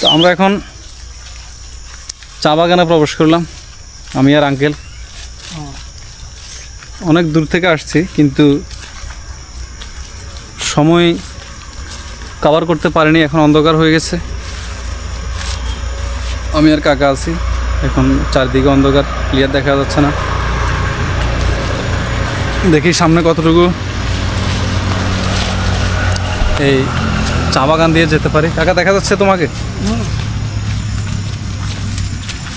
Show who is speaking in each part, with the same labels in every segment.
Speaker 1: তো আমরা এখন চা বাগানে প্রবেশ করলাম, আমি আর আঙ্কেল। অনেক দূর থেকে আসছি, কিন্তু সময় কভার করতে পারিনি, এখন অন্ধকার হয়ে গেছে। আমি আর কাকা আছি, এখন চারদিকে অন্ধকার ক্লিয়ার দেখা যাচ্ছে না। দেখি সামনে কতটুকু এই চা বাগান দিয়ে যেতে পারি। কাকা দেখা যাচ্ছে তোমাকে?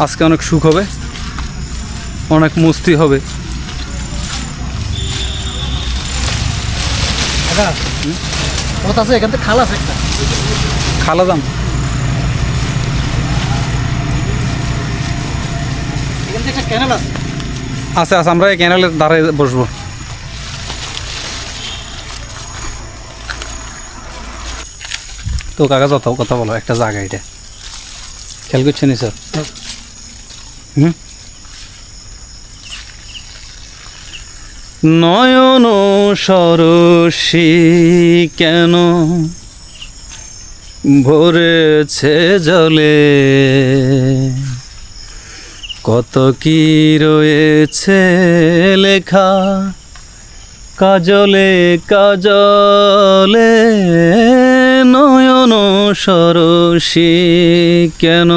Speaker 1: আজকে অনেক সুখ হবে। অনেক মস্তি হবে।
Speaker 2: খাল আছে
Speaker 1: খালা দাম
Speaker 2: আছে
Speaker 1: আছে আমরা এই ক্যানেলের ধারে বসবো। তো কাকা যত কথা বলো, একটা জায়গা এটা। খেয়াল করছেন স্যার? নয়ন সরসী কেন ভরেছে জলে? কত কি রয়েছে লেখা কাজলে কাজলে? নয়ন সরসী কেন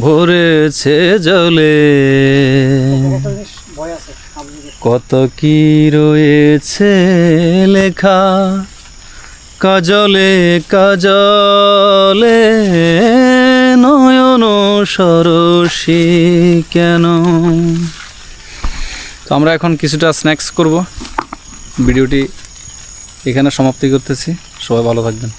Speaker 1: ভরেছে জলে? কত কি রয়েছে লেখা কাজলে কাজলে? নয়ন সরসী কেন? তো আমরা এখন কিছুটা স্ন্যাক্স করব। ভিডিওটি এখানে সমাপ্তি করতেছি। সবাই ভালো থাকবেন।